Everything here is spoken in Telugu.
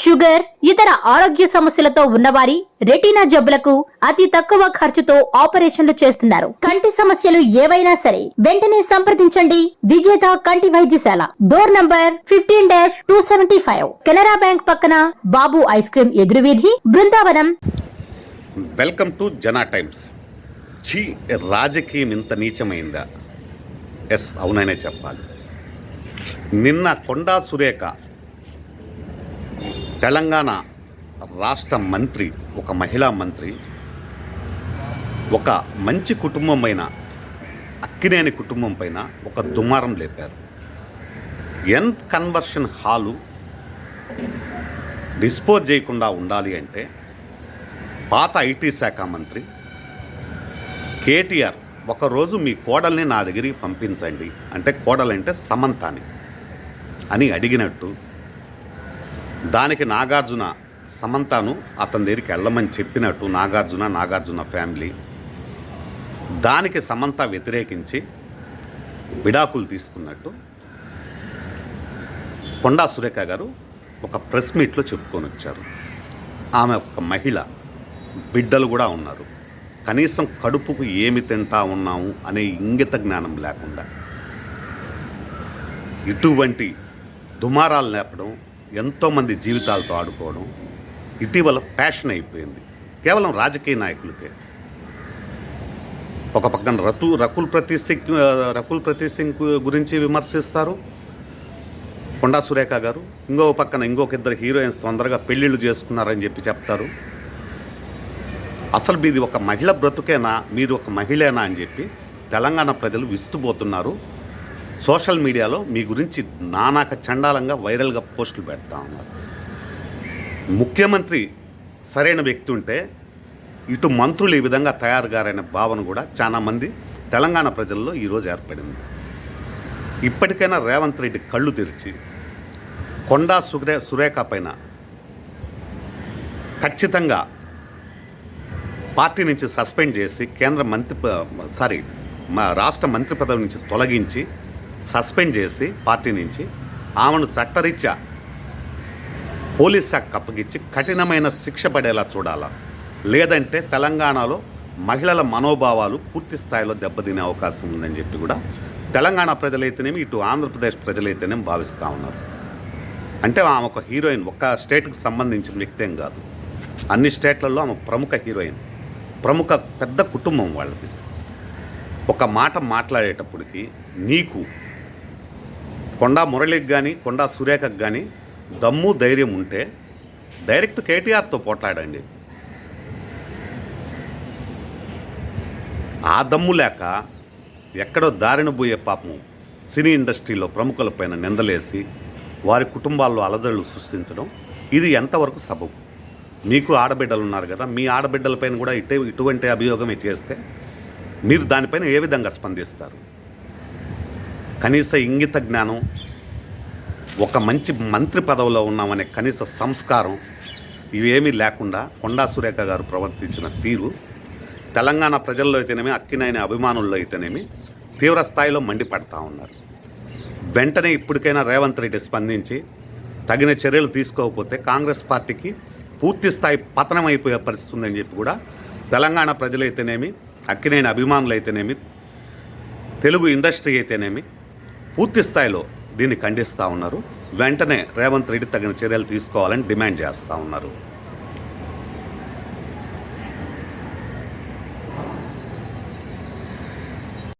షుగర్ ఇతర ఆరోగ్య సమస్యలతో ఉన్నవారి రెటీనా జబ్బులకు అతి తక్కువ ఖర్చుతో ఆపరేషన్లు చేస్తున్నారు. కంటి సమస్యలు ఏవైనా సరే వెంటనే సంప్రదించండి. విజేత కంటి వైద్యశాల. Door number fifteen dash two seventy five. Canara bank పక్కన Babu ice cream ఎదురువీధి Brindavanam. Welcome to Jana Times. ఛీ రాజకీయం ఇంత నీచమైందా? ఎస్ అవుననే చెప్పాలి. నిన్న కొండా సురేఖ తెలంగాణ రాష్ట్ర మంత్రి ఒక మహిళా మంత్రి ఒక మంచి కుటుంబం పైన అక్కినేని కుటుంబం పైన ఒక దుమారం లేపారు. ఎన్ కన్వర్షన్ హాలు డిస్పోజ్ చేయకుండా ఉండాలి అంటే పాత ఐటీ శాఖ మంత్రి కేటీఆర్ ఒకరోజు మీ కోడల్ని నా దగ్గరికి పంపించండి. అంటే కోడలంటే సమంతాని అని అడిగినట్టు దానికి నాగార్జున సమంతను అతని దగ్గరికి వెళ్ళమని చెప్పినట్టు నాగార్జున నాగార్జున ఫ్యామిలీ దానికి సమంత వ్యతిరేకించి విడాకులు తీసుకున్నట్టు కొండా సురేఖ గారు ఒక ప్రెస్ మీట్లో చెప్పుకొని వచ్చారు. ఆమె ఒక మహిళ బిడ్డలు కూడా ఉన్నారు. కనీసం కడుపుకు ఏమి తింటా ఉన్నాము అనే ఇంగిత జ్ఞానం లేకుండా ఇటువంటి దుమారాలు లేపడం ఎంతోమంది జీవితాలతో ఆడుకోవడం ఇటీవల ప్యాషన్ అయిపోయింది. కేవలం రాజకీయ నాయకులకే. ఒక పక్కన రతు రకుల్ ప్రతీక్ సింగ్ రకుల్ ప్రతీక్ సింగ్ గురించి విమర్శిస్తారు. కొండా సురేఖ గారు ఇంకో పక్కన ఇంకొక ఇద్దరు హీరోయిన్స్ తొందరగా పెళ్ళిళ్ళు చేసుకున్నారని చెప్పి చెప్తారు. అసలు మీది ఒక మహిళ బ్రతుకేనా? మీరు ఒక మహిళేనా అని చెప్పి తెలంగాణ ప్రజలు విస్తుపోతున్నారు. సోషల్ మీడియాలో మీ గురించి నానాక చండాలంగా వైరల్గా పోస్టులు పెడతా ఉన్నారు. ముఖ్యమంత్రి సరైన వ్యక్తి ఉంటే ఇటు మంత్రులు ఈ విధంగా తయారుగారైన భావన కూడా చాలామంది తెలంగాణ ప్రజల్లో ఈరోజు ఏర్పడింది. ఇప్పటికైనా రేవంత్ రెడ్డి కళ్ళు తెరిచి కొండా సురే సురేఖ పైన ఖచ్చితంగా పార్టీ నుంచి సస్పెండ్ చేసి కేంద్ర మంత్రి సారీ మా రాష్ట్ర మంత్రి పదవి నుంచి తొలగించి సస్పెండ్ చేసి పార్టీ నుంచి ఆమెను చట్టరీత్యా పోలీస్ శాఖ అప్పగించి కఠినమైన శిక్ష పడేలా చూడాలా? లేదంటే తెలంగాణలో మహిళల మనోభావాలు పూర్తి స్థాయిలో దెబ్బతినే అవకాశం ఉందని చెప్పి కూడా తెలంగాణ ప్రజలైతేనేమి ఇటు ఆంధ్రప్రదేశ్ ప్రజలైతేనేమి భావిస్తూ ఉన్నారు. అంటే ఆమె ఒక హీరోయిన్ ఒక్క స్టేట్కి సంబంధించిన వ్యక్తి ఏం కాదు. అన్ని స్టేట్లలో ఆమె ప్రముఖ హీరోయిన్ ప్రముఖ పెద్ద కుటుంబం వాళ్ళది. ఒక మాట మాట్లాడేటప్పటికి నీకు కొండా మురళికి కానీ కొండా సురేఖకు కానీ దమ్ము ధైర్యం ఉంటే డైరెక్ట్ కేటీఆర్తో పోట్లాడండి. ఆ దమ్ము లేక ఎక్కడో దారిన పోయే పాపం సినీ ఇండస్ట్రీలో ప్రముఖులపైన నిందలేసి వారి కుటుంబాల్లో అలజడులు సృష్టించడం ఇది ఎంతవరకు సబబు? మీకు ఆడబిడ్డలు ఉన్నారు కదా మీ ఆడబిడ్డలపైన కూడా ఇటే ఇటువంటి అభియోగమే చేస్తే మీరు దానిపైన ఏ విధంగా స్పందిస్తారు? కనీస ఇంగిత జ్ఞానం ఒక మంచి మంత్రి పదవిలో ఉన్నామనే కనీస సంస్కారం ఇవేమీ లేకుండా కొండా సురేఖ గారు ప్రవర్తించిన తీరు తెలంగాణ ప్రజల్లో అయితేనేమి అక్కినైన అభిమానుల్లో అయితేనేమి తీవ్ర స్థాయిలో మండిపడతా ఉన్నారు. వెంటనే ఇప్పటికైనా రేవంత్ రెడ్డి స్పందించి తగిన చర్యలు తీసుకోకపోతే కాంగ్రెస్ పార్టీకి పూర్తి స్థాయి పతనం అయిపోయే పరిస్థితి ఉందని చెప్పి కూడా తెలంగాణ ప్రజలైతేనేమి అక్కినైన అభిమానులు అయితేనేమి తెలుగు ఇండస్ట్రీ అయితేనేమి పూర్తి స్థాయిలో దీన్ని ఖండిస్తూ ఉన్నారు. వెంటనే రేవంత్ రెడ్డి తగిన చర్యలు తీసుకోవాలని డిమాండ్ చేస్తూ ఉన్నారు.